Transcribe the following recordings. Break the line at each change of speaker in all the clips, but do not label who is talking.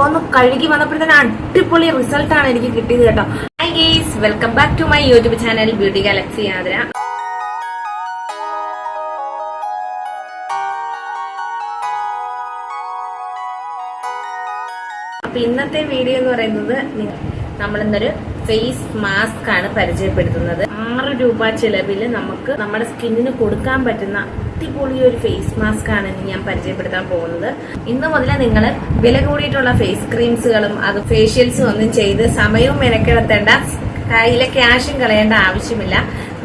മുഖമൊന്ന് കഴുകി വന്നപ്പോഴത്തേന് അടിപൊളി റിസൾട്ട് ആണ് എനിക്ക് കിട്ടിയത് കേട്ടോ. Hi guys welcome back to my YouTube channel beauty galaxy Athira അപ്പൊ ഇന്നത്തെ വീഡിയോ എന്ന് പറയുന്നത് നമ്മൾ ഇന്നൊരു ഫേസ് മാസ്ക് ആണ് പരിചയപ്പെടുത്തുന്നത്. ആറ് രൂപ ചിലവിൽ നമുക്ക് നമ്മുടെ സ്കിന്നിന് കൊടുക്കാൻ പറ്റുന്ന അടിപൊളി ഒരു ഫേസ് മാസ്ക് ആണ് ഞാൻ പരിചയപ്പെടുത്താൻ പോകുന്നത്. ഇന്ന് മുതലേ നിങ്ങൾ വില കൂടിയിട്ടുള്ള ഫേസ് ക്രീംസുകളും അത് ഫേഷ്യൽസും ഒന്നും ചെയ്ത് സമയവും മെനക്കെടുത്തേണ്ട കയ്യിലെ ക്യാഷും കളയേണ്ട ആവശ്യമില്ല.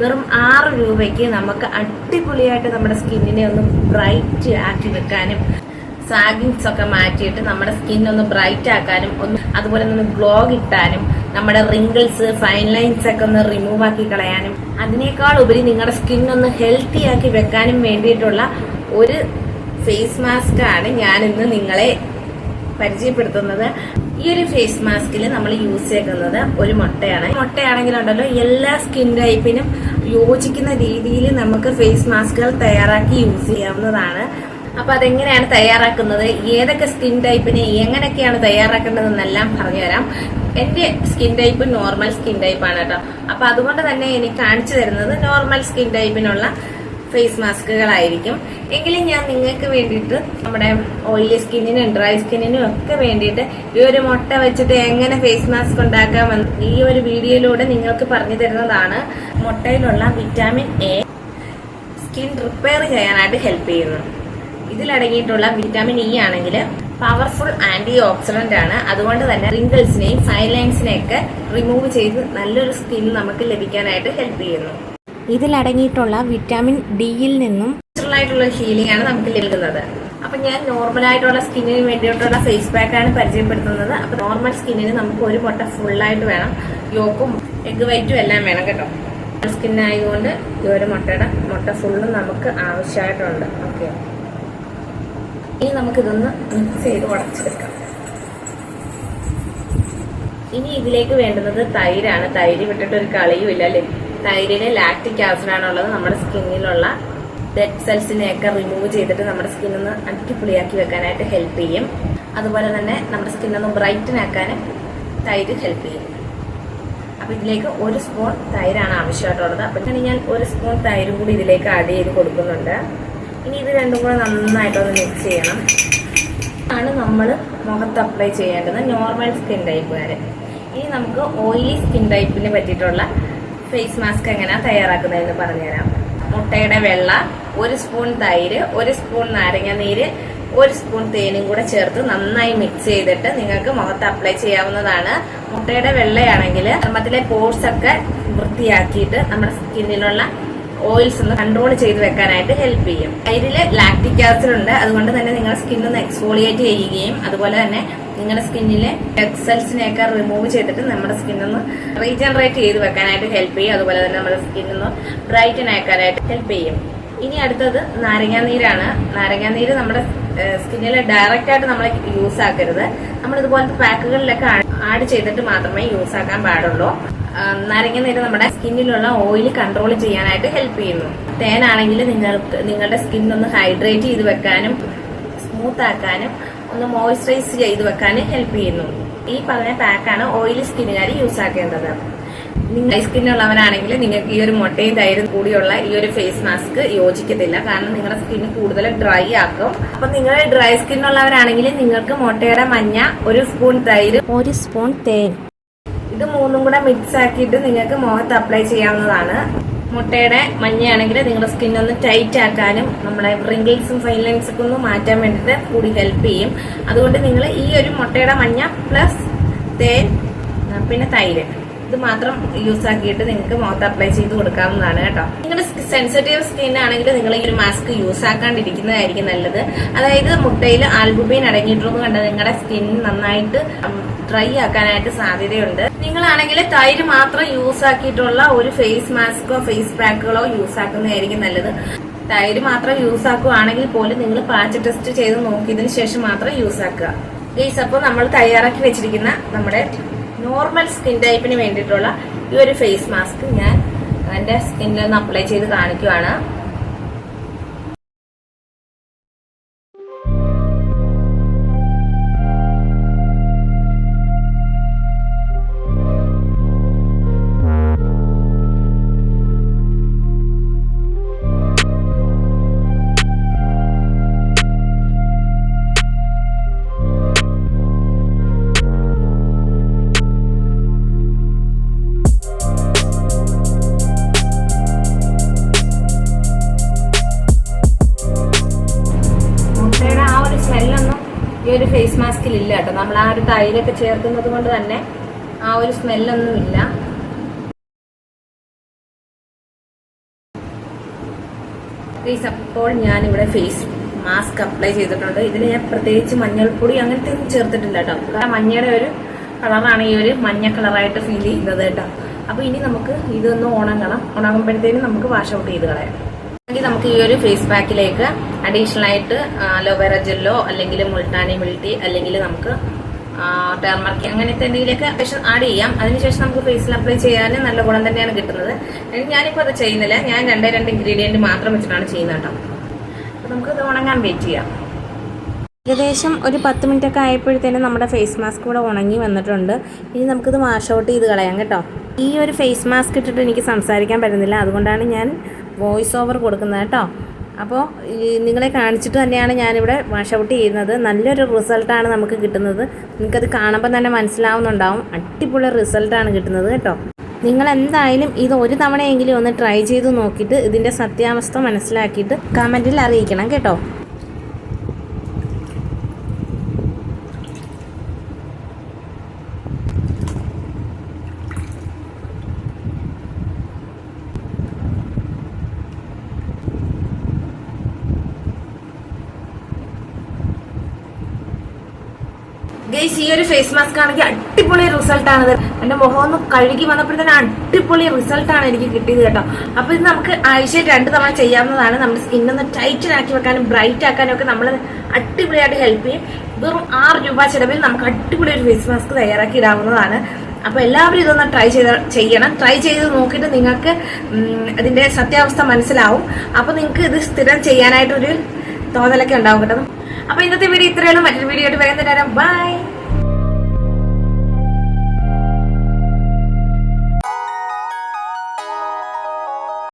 വെറും ആറ് രൂപയ്ക്ക് നമുക്ക് അടിപൊളിയായിട്ട് നമ്മുടെ സ്കിന്നിനെ ഒന്ന് ബ്രൈറ്റ് ആക്കി വെക്കാനും സാഗിങ്സ് ഒക്കെ മാറ്റിയിട്ട് നമ്മുടെ സ്കിൻ ഒന്ന് ബ്രൈറ്റ് ആക്കാനും ഒന്ന് അതുപോലെ ഒന്ന് ഗ്ലോ കിട്ടാനും നമ്മുടെ റിങ്കിൾസ് ഫൈൻ ലൈൻസ് ഒക്കെ ഒന്ന് റിമൂവ് ആക്കി കളയാനും അതിനേക്കാൾ ഉപരി നിങ്ങളുടെ സ്കിൻ ഒന്ന് ഹെൽത്തി ആക്കി വെക്കാനും വേണ്ടിയിട്ടുള്ള ഒരു ഫേസ് മാസ്ക് ആണ് ഞാൻ ഇന്ന് നിങ്ങളെ പരിചയപ്പെടുത്തുന്നത്. ഈ ഒരു ഫേസ് മാസ്കിൽ നമ്മൾ യൂസ് ചെയ്യുന്നത് ഒരു മുട്ടയാണ്. മുട്ടയാണെങ്കിലുണ്ടല്ലോ എല്ലാ സ്കിൻ ടൈപ്പിനും യോജിക്കുന്ന രീതിയിൽ നമുക്ക് ഫേസ് മാസ്കുകൾ തയ്യാറാക്കി യൂസ് ചെയ്യാവുന്നതാണ്. അപ്പൊ അതെങ്ങനെയാണ് തയ്യാറാക്കുന്നത്? ഏതൊക്കെ സ്കിൻ ടൈപ്പിനെ എങ്ങനെയൊക്കെയാണ് തയ്യാറാക്കേണ്ടതെന്നെല്ലാം പറഞ്ഞുതരാം. എന്റെ സ്കിൻ ടൈപ്പ് നോർമൽ സ്കിൻ ടൈപ്പാണ് കേട്ടോ. അപ്പൊ അതുകൊണ്ട് തന്നെ എനിക്ക് കാണിച്ചു തരുന്നത് നോർമൽ സ്കിൻ ടൈപ്പിനുള്ള ഫേസ് മാസ്കുകളായിരിക്കും എങ്കിലും ഞാൻ നിങ്ങൾക്ക് വേണ്ടിയിട്ട് നമ്മുടെ ഓയിലി സ്കിന്നിനും ഡ്രൈ സ്കിന്നിനും ഒക്കെ വേണ്ടിയിട്ട് ഈ ഒരു മുട്ട വെച്ചിട്ട് എങ്ങനെ ഫേസ് മാസ്ക് ഉണ്ടാക്കാമെന്ന് ഈ ഒരു വീഡിയോയിലൂടെ നിങ്ങൾക്ക് പറഞ്ഞു തരുന്നതാണ്. മുട്ടയിലുള്ള വിറ്റാമിൻ എ സ്കിൻ റിപ്പയർ ചെയ്യാനായിട്ട് ഹെൽപ്പ് ചെയ്യുന്നു. ഇതിലടങ്ങിയിട്ടുള്ള വിറ്റാമിൻ ഇ ആണെങ്കിൽ പവർഫുൾ ആന്റി ഓക്സിഡന്റ് ആണ്. അതുകൊണ്ട് തന്നെ റിങ്കിൾസിനെയും സൈലൈൻസിനെയൊക്കെ റിമൂവ് ചെയ്ത് നല്ലൊരു സ്കിൻ നമുക്ക് ലഭിക്കാനായിട്ട് ഹെൽപ്പ് ചെയ്യുന്നു. ഇതിലടങ്ങിയിട്ടുള്ള വിറ്റാമിൻ ഡിയിൽ നിന്നും ആയിട്ടുള്ള ഹീലിംഗ് ആണ് നമുക്ക് ലഭിക്കുന്നത്. അപ്പൊ ഞാൻ നോർമൽ ആയിട്ടുള്ള സ്കിന്നിന് വേണ്ടിയിട്ടുള്ള ഫേസ് പാക്ക് ആണ് പരിചയപ്പെടുത്തുന്നത്. അപ്പൊ നോർമൽ സ്കിന്നിന് നമുക്ക് ഒരു മുട്ട ഫുൾ ആയിട്ട് വേണം. യോക്കും എഗ് വൈറ്റും എല്ലാം വേണം കേട്ടോ. സ്കിന്നായതുകൊണ്ട് ഈ ഒരു മുട്ടയുടെ മുട്ട ഫുള്ളും നമുക്ക് ആവശ്യമായിട്ടുണ്ട്. ഓക്കെ ഇനി നമുക്കിതൊന്ന് മിക്സ് ചെയ്ത് ഉടച്ചെടുക്കാം ഇനി ഇതിലേക്ക് വേണ്ടുന്നത് തൈരാണ്. തൈര് വിട്ടിട്ട് ഒരു കളിയും ഇല്ല അല്ലേ? തൈരിന് ലാക്ടിക് ആസിഡ് ആണുള്ളത് നമ്മുടെ സ്കിന്നിലുള്ള ഡെഡ് സെൽസിനെയൊക്കെ റിമൂവ് ചെയ്തിട്ട് നമ്മുടെ സ്കിന്നൊന്ന് അടിപൊളിയാക്കി വെക്കാനായിട്ട് ഹെൽപ്പ് ചെയ്യും. അതുപോലെ തന്നെ നമ്മുടെ സ്കിന്നൊന്ന് ബ്രൈറ്റൻ ആക്കാനും തൈര് ഹെൽപ്പ് ചെയ്യും. അപ്പൊ ഇതിലേക്ക് ഒരു സ്പൂൺ തൈരാണ് ആവശ്യമായിട്ടുള്ളത്. അപ്പൊ ഞാൻ ഒരു സ്പൂൺ തൈരും കൂടി ഇതിലേക്ക് ആഡ് ചെയ്ത് കൊടുക്കുന്നുണ്ട്. ഇനി ഇത് രണ്ടും കൂടെ നന്നായിട്ടൊന്ന് മിക്സ് ചെയ്യണം. ആണ് നമ്മൾ മുഖത്ത് അപ്ലൈ ചെയ്യേണ്ടത് നോർമൽ സ്കിൻ ടൈപ്പ് വരെ. ഇനി നമുക്ക് ഓയിലി സ്കിൻ ടൈപ്പിന് പറ്റിയിട്ടുള്ള ഫേസ് മാസ്ക് എങ്ങനെയാണ് തയ്യാറാക്കുന്നതെന്ന് പറഞ്ഞുതരാം. മുട്ടയുടെ വെള്ള ഒരു സ്പൂൺ തൈര് ഒരു സ്പൂൺ നാരങ്ങ നീര് ഒരു സ്പൂൺ തേനും കൂടെ ചേർത്ത് നന്നായി മിക്സ് ചെയ്തിട്ട് നിങ്ങൾക്ക് മുഖത്ത് അപ്ലൈ ചെയ്യാവുന്നതാണ്. മുട്ടയുടെ വെള്ളയാണെങ്കിൽ ചർമ്മത്തിലെ പോർസ് ഒക്കെ വൃത്തിയാക്കിയിട്ട് നമ്മുടെ സ്കിന്നിലുള്ള ഓയിൽസ് ഒന്ന് കൺട്രോൾ ചെയ്ത് വെക്കാനായിട്ട് ഹെൽപ്പ് ചെയ്യും. തൈരിൽ ലാക്ടിക് ആസിഡ് ഉണ്ട്. അതുകൊണ്ട് തന്നെ നിങ്ങളുടെ സ്കിൻ ഒന്ന് എക്സ്ഫോളിയേറ്റ് ചെയ്യുകയും അതുപോലെ തന്നെ നിങ്ങളുടെ സ്കിന്നിലെ ഡെഡ് സെൽസിനെയൊക്കെ റിമൂവ് ചെയ്തിട്ട് നമ്മുടെ സ്കിൻ ഒന്ന് റീജനറേറ്റ് ചെയ്ത് വെക്കാനായിട്ട് ഹെൽപ്പ് ചെയ്യും. അതുപോലെ തന്നെ നമ്മുടെ സ്കിൻ ഒന്ന് ബ്രൈറ്റൻ ആക്കാനായിട്ട് ഹെൽപ്പ് ചെയ്യും. ഇനി അടുത്തത് നാരങ്ങാനീരാണ് നാരങ്ങാനീര് നമ്മുടെ സ്കിന്നിൽ ഡയറക്റ്റ് ആയിട്ട് നമ്മൾ യൂസ് ആക്കരുത്. നമ്മൾ ഇതുപോലത്തെ പാക്കുകളിലൊക്കെ ആഡ് ചെയ്തിട്ട് മാത്രമേ യൂസ് ആക്കാൻ പാടുള്ളൂ. നാരങ്ങ നീര് നമ്മുടെ സ്കിന്നിലുള്ള ഓയിൽ കൺട്രോൾ ചെയ്യാനായിട്ട് ഹെൽപ്പ് ചെയ്യുന്നു. തേനാണെങ്കിൽ നിങ്ങൾക്ക് നിങ്ങളുടെ സ്കിൻ ഒന്ന് ഹൈഡ്രേറ്റ് ചെയ്ത് വെക്കാനും സ്മൂത്ത് ആക്കാനും ഒന്ന് മോയ്സ്ചറൈസ് ചെയ്ത് വെക്കാനും ഹെൽപ്പ് ചെയ്യുന്നു. ഈ പറഞ്ഞ പാക്കാണ് ഓയിലി സ്കിന്നുകാർ യൂസ് ആക്കേണ്ടത്. നിങ്ങൾ സ്കിന്നുള്ളവരാണെങ്കിൽ നിങ്ങൾക്ക് ഈ ഒരു മുട്ടയും തൈരും കൂടിയുള്ള ഈ ഒരു ഫേസ് മാസ്ക് യോജിക്കത്തില്ല. കാരണം നിങ്ങളുടെ സ്കിന്ന് കൂടുതൽ ഡ്രൈ ആക്കും. അപ്പൊ നിങ്ങൾ ഡ്രൈ സ്കിന്നുള്ളവരാണെങ്കിൽ നിങ്ങൾക്ക് മുട്ടയുടെ മഞ്ഞ ഒരു സ്പൂൺ തൈര് ഒരു സ്പൂൺ തേൻ. ഇത് മൂന്നും കൂടെ മിക്സ് ആക്കിയിട്ട് നിങ്ങൾക്ക് മുഖത്ത് അപ്ലൈ ചെയ്യാവുന്നതാണ്. മുട്ടയുടെ മഞ്ഞയാണെങ്കിൽ നിങ്ങളുടെ സ്കിൻ ഒന്ന് ടൈറ്റ് ആക്കാനും നമ്മുടെ റിങ്കിൾസും ഫൈൻ ലൈൻസൊക്കെ ഒന്ന് മാറ്റാൻ വേണ്ടിയിട്ട് കൂടി ഹെൽപ്പ് ചെയ്യും. അതുകൊണ്ട് നിങ്ങൾ ഈ ഒരു മുട്ടയുടെ മഞ്ഞ പ്ലസ് തേൻ പിന്നെ തൈര്. ഇത് മാത്രം യൂസ് ആക്കിയിട്ട് നിങ്ങൾക്ക് മുഖത്ത് അപ്ലൈ ചെയ്ത് കൊടുക്കാവുന്നതാണ് കേട്ടോ. നിങ്ങളുടെ സെൻസിറ്റീവ് സ്കിൻ ആണെങ്കിൽ നിങ്ങൾ ഈ ഒരു മാസ്ക് യൂസ് ആക്കാണ്ടിരിക്കുന്നതായിരിക്കും നല്ലത്. അതായത് മുട്ടയിൽ ആൽബുബൈൻ അടങ്ങിയിട്ടുള്ളത് കണ്ട നിങ്ങളുടെ സ്കിൻ നന്നായിട്ട് ഡ്രൈ ആക്കാനായിട്ട് സാധ്യതയുണ്ട്. നിങ്ങളാണെങ്കിൽ തൈര് മാത്രം യൂസ് ആക്കിയിട്ടുള്ള ഒരു ഫേസ് മാസ്കോ ഫേസ് പാക്കുകളോ യൂസ് ആക്കുന്നതായിരിക്കും നല്ലത്. തൈര് മാത്രം യൂസ് ആക്കുകയാണെങ്കിൽ പോലും നിങ്ങൾ പാച്ച് ടെസ്റ്റ് ചെയ്ത് നോക്കിയതിന് ശേഷം മാത്രം യൂസ് ആക്കുക. ഗൈസ് അപ്പോൾ നമ്മൾ തയ്യാറാക്കി വെച്ചിരിക്കുന്ന നമ്മുടെ നോർമൽ സ്കിൻ ടൈപ്പിന് വേണ്ടിയിട്ടുള്ള ഈ ഒരു ഫേസ് മാസ്ക് ഞാൻ എന്റെ സ്കിന്നിൽ ഒന്ന് അപ്ലൈ ചെയ്ത് കാണിക്കുവാണ്. ഒരു ഫേസ് മാസ്കിൽ ഇല്ല കേട്ടോ. നമ്മൾ ആ ഒരു തൈരൊക്കെ ചേർക്കുന്നത് കൊണ്ട് തന്നെ ആ ഒരു സ്മെല്ലൊന്നും ഇല്ല. ഫേസ് അപ്പോൾ ഞാനിവിടെ ഫേസ് മാസ്ക് അപ്ലൈ ചെയ്തിട്ടുണ്ട്. ഇതിൽ ഞാൻ പ്രത്യേകിച്ച് മഞ്ഞൾപ്പൊടി അങ്ങനത്തെ ഒന്നും ചേർത്തിട്ടില്ല കേട്ടോ. മഞ്ഞയുടെ ഒരു കളറാണ് ഈ ഒരു മഞ്ഞ കളറായിട്ട് ഫീൽ ചെയ്യുന്നത് കേട്ടോ. അപ്പൊ ഇനി നമുക്ക് ഇതൊന്ന് ഉണങ്ങണം. ഉണങ്ങുമ്പോഴത്തേനും നമുക്ക് വാഷ് ഔട്ട് ചെയ്ത് കളയാം. നമുക്ക് ഈ ഒരു ഫേസ് പാക്കിലേക്ക് അഡീഷണൽ ആയിട്ട് അലോവേറ ജെല്ലോ അല്ലെങ്കിൽ മുൾട്ടാനി മിൾട്ടി അല്ലെങ്കിൽ നമുക്ക് ടേർമർക്ക് അങ്ങനത്തെ എന്തെങ്കിലുമൊക്കെ ശേഷം ആഡ് ചെയ്യാം. അതിനുശേഷം നമുക്ക് ഫേസിൽ അപ്ലൈ ചെയ്യാൻ നല്ല ഗുണം തന്നെയാണ് കിട്ടുന്നത്. ഞാനിപ്പോൾ അത് ചെയ്യുന്നില്ല. ഞാൻ രണ്ടേ രണ്ട് ഇൻഗ്രീഡിയന്റ് മാത്രം വെച്ചിട്ടാണ് ചെയ്യുന്നത് കേട്ടോ. അപ്പോൾ നമുക്ക് ഇത് ഉണങ്ങാൻ വെയിറ്റ് ചെയ്യാം. ഏകദേശം ഒരു പത്ത് മിനിറ്റ് ഒക്കെ ആയപ്പോഴത്തേനും നമ്മുടെ ഫേസ് മാസ്ക് ഇവിടെ ഉണങ്ങി വന്നിട്ടുണ്ട്. ഇനി നമുക്കിത് വാഷ് ഔട്ട് ചെയ്ത് കളയാം കേട്ടോ. ഈ ഒരു ഫേസ് മാസ്ക് ഇട്ടിട്ട് എനിക്ക് സംസാരിക്കാൻ പറ്റുന്നില്ല. അതുകൊണ്ടാണ് ഞാൻ വോയിസ് ഓവർ കൊടുക്കുന്നത് കേട്ടോ. അപ്പോൾ നിങ്ങളെ കാണിച്ചിട്ട് തന്നെയാണ് ഞാനിവിടെ വാഷ് ഔട്ട് ചെയ്യുന്നത്. നല്ലൊരു റിസൾട്ടാണ് നമുക്ക് കിട്ടുന്നത്. നിങ്ങൾക്കത് കാണുമ്പോൾ തന്നെ മനസ്സിലാവുന്നുണ്ടാവും. അടിപൊളി റിസൾട്ടാണ് കിട്ടുന്നത് കേട്ടോ. നിങ്ങൾ എന്തായാലും ഇത് ഒരു തവണയെങ്കിലും ഒന്ന് ട്രൈ ചെയ്ത് നോക്കിയിട്ട് ഇതിന്റെ സത്യാവസ്ഥ മനസ്സിലാക്കിയിട്ട് കമന്റിൽ അറിയിക്കണം കേട്ടോ. ഗൈസ് ഈ ഒരു ഫേസ് മാസ്ക് ആണെങ്കിൽ അടിപൊളി റിസൾട്ട് ആണ് എന്റെ മുഖം ഒന്ന് കഴുകി വന്നപ്പോഴത്തേന് അടിപൊളി റിസൾട്ട് ആണ് എനിക്ക് കിട്ടിയത് കേട്ടോ. അപ്പൊ ഇത് നമുക്ക് ആഴ്ചയിൽ രണ്ട് തവണ ചെയ്യാവുന്നതാണ്. നമ്മുടെ ടൈറ്റൻ ആക്കി വെക്കാനും ബ്രൈറ്റ് ആക്കാനും ഒക്കെ നമ്മൾ അടിപൊളിയായിട്ട് ഹെൽപ്പ് ചെയ്യും. വെറും ആറ് രൂപ ചിലവിൽ നമുക്ക് അടിപൊളി ഒരു ഫേസ് മാസ്ക് തയ്യാറാക്കി ഇടാവുന്നതാണ്. അപ്പൊ എല്ലാവരും ഇതൊന്ന് ട്രൈ ചെയ്ത് ചെയ്യണം. ട്രൈ ചെയ്ത് നോക്കിയിട്ട് നിങ്ങൾക്ക് അതിന്റെ സത്യാവസ്ഥ മനസ്സിലാവും. അപ്പൊ നിങ്ങൾക്ക് ഇത് സ്ഥിരം ചെയ്യാനായിട്ടൊരു തോന്നലൊക്കെ ഉണ്ടാവും കേട്ടോ. അപ്പൊ ഇന്നത്തെ വീഡിയോ ഇത്രയാണ് മറ്റൊരു വീഡിയോ ആയിട്ട് വരാൻ തരാം ബൈ